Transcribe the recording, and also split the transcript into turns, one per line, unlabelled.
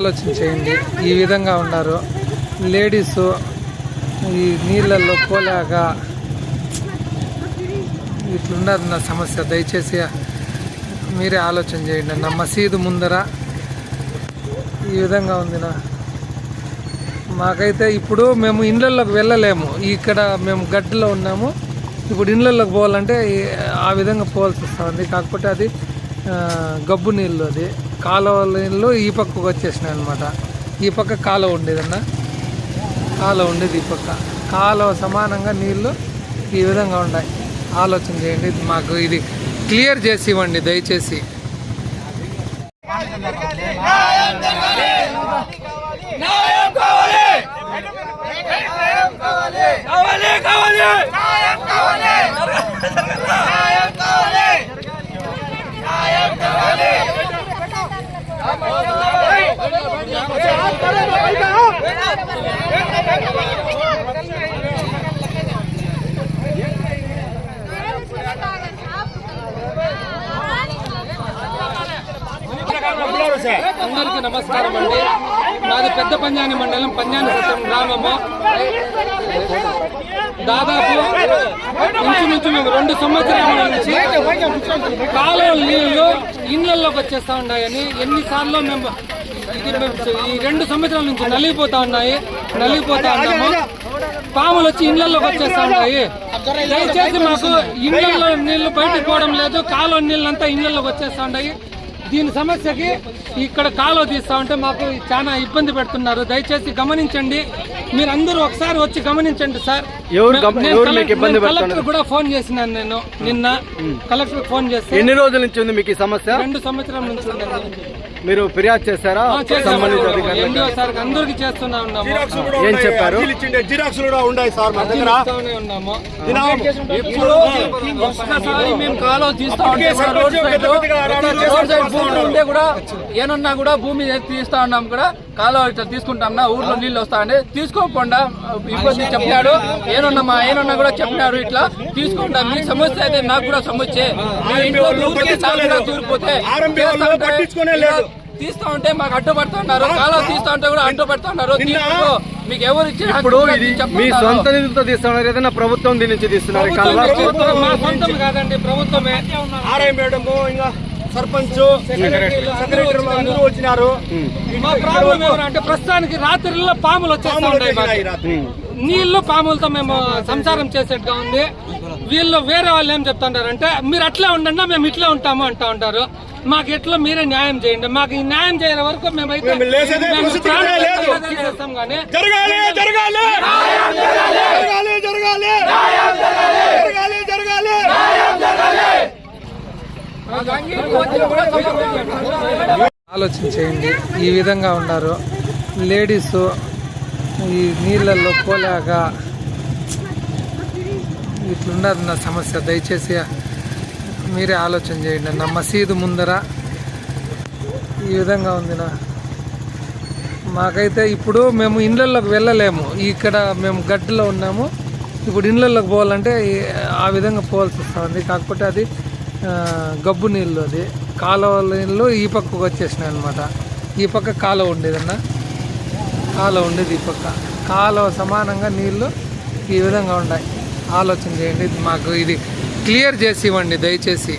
ఆలోచన చేయండి ఈ విధంగా ఉన్నారు. లేడీస్ ఈ నీళ్ళల్లో పోలేక ఇట్లున్నది నా సమస్య. దయచేసి మీరే ఆలోచన చేయండి నా మసీదు ముందర ఈ విధంగా ఉంది నా. మాకైతే ఇప్పుడు మేము ఇండ్లలోకి వెళ్ళలేము. ఇక్కడ మేము గడ్డలో ఉన్నాము. ఇప్పుడు ఇండ్లలోకి పోవాలంటే ఆ విధంగా పోవాల్సి వస్తుంది. కాకపోతే అది గబ్బు నీళ్ళు అది. కాలువ నీళ్ళు ఈ పక్కకు వచ్చేసినాయి అనమాట ఈ పక్క కాలువ ఉండేదన్న? కాలువ ఉండేది ఈ పక్క. కాలువ సమానంగా నీళ్ళు ఈ విధంగా ఉన్నాయి ఆలోచన చేయండి. మాకు ఇది క్లియర్ చేసి ఇవ్వండి దయచేసి అందరికీ నమస్కారం అండి. మాది పెద్ద పంజాని మండలం పంజాని సత్యం గ్రామము. దాదాపు ఇంచుమించు మేము రెండు సంవత్సరాల నుంచి కాలువ నీళ్ళు ఇళ్ళలోకి వచ్చేస్తా ఉన్నాయని ఎన్నిసార్లు మేము ఇది మేము ఈ రెండు సంవత్సరాల నుంచి నలిగిపోతా ఉన్నాయి. నలిగిపోతా ఉన్నాము. పాములు వచ్చి ఇళ్ళలోకి వచ్చేస్తా ఉన్నాయి. దయచేసి మాకు ఇళ్ళలో నీళ్ళు బయటకు పోవడం లేదు. కాలువ నీళ్ళంతా ఇళ్ళలోకి వచ్చేస్తా ఉన్నాయి. దీని సమస్యకి ఇక్కడ కాలువ తీస్తా ఉంటే మాకు చాలా ఇబ్బంది పెడుతున్నారు. దయచేసి గమనించండి. మీరందరూ ఒకసారి వచ్చి గమనించండి సార్. కలెక్టర్- కూడా ఫోన్ చేసినాను నేను నిన్న. కలెక్టర్ ఫోన్ చేస్తే
ఎన్ని రోజుల నుంచి ఉంది మీకు ఈ సమస్య?
రెండు సంవత్సరాల నుంచి ఉందండి.
మీరు ఫిర్యాదు చేశారా?
చేశాము.
సంబంధిత అధికారులకు
అందరికి చేస్తున్నా ఉన్నాము.
ఏం చెప్పారు?
జిరాక్స్ కూడా ఉన్నాయి సార్ మన దగ్గర.
ఇస్తానే ఉన్నాము.
ఇప్పుడు ఒక్కసారి మేము కాలువ తీస్తా ఉంటే కూడా రోడ్ సైడ్ రోడ్ సైడ్ భూమి ఉంటే కూడా ఏనున్నా కూడా భూమి తీస్తా ఉన్నాం కూడా. కాలువ ఇట్లా తీసుకుంటాం ఊర్లో నీళ్ళు వస్తాయండి తీసుకోకుండా ఇబ్బంది చెప్పినాడు. ఏనున్నా మా ఏనున్నా కూడా చెప్పినాడు ఇట్లా. తీసుకుంటాం మీ సమస్య అయితే నాకు కూడా సమస్య. ఇంట్లో దూరిపోతే తీస్తా ఉంటే మాకు అడ్డుపడుతున్నారు కాలువ తీస్తా ఉంటే కూడా అడ్డుపడుతున్నారు మీకు ఎవరు ఇచ్చిన
ఇప్పుడు
హక్కు
ఇది మీ సొంత నిధులతో తీస్తున్నారు ఏదైనా ప్రభుత్వం దీని నుంచి తీస్తున్నారు.
మా సొంతం కాదండి ప్రభుత్వమే.
ఆర్ఐ మేడం ఇంకా సర్పంచ్ వచ్చినారు.
మా ప్రాబ్లం ఏమన్నా ప్రస్తుతానికి రాత్రిలో పాములు వచ్చేస్తా
పాములు
ఉంటాయి మాకు.
వచ్చేసినాయి రాత్రి.
నీళ్ళు పాములతో మేము సంసారం చేసేట్టుగా ఉంది. వీళ్ళు వేరే వాళ్ళు ఏం చెప్తుంటారంటే మీరు అట్లా ఉండండి మేము ఇట్లా ఉంటాము అంటా ఉంటారు. మాకు ఎట్లా మీరే న్యాయం చేయండి? మాకు ఈ న్యాయం చేయని వరకు మేమైతే కానీ
జరగాలి జరగాలి. జరగాలి జరగాలి. జరగాలి జరగాలి.
ఆలోచన చేయండి ఈ విధంగా ఉన్నారు. లేడీస్ ఈ నీళ్ళల్లో పోలేక ఇట్లున్నది నా సమస్య దయచేసి మీరే ఆలోచన చేయండి అన్న. మసీదు ముందర ఈ విధంగా ఉందినా మాకైతే ఇప్పుడు మేము ఇండ్లలోకి వెళ్ళలేము. ఇక్కడ మేము గడ్డలో ఉన్నాము. ఇప్పుడు ఇండ్లలోకి పోవాలంటే ఆ విధంగా పోవాల్సి వస్తుంది. కాకపోతే అది గబ్బు నీళ్ళు అది. కాలువ నీళ్ళు ఈ పక్కకు వచ్చేసినాయి అనమాట ఈ పక్క కాలువ ఉండేదన్న కాలువ ఉండేది ఈ పక్క. కాలువ సమానంగా నీళ్ళు ఈ విధంగా ఉన్నాయి. ఆలోచన చేయండి. ఇది మాకు ఇది క్లియర్ చేసి ఇవ్వండి దయచేసి.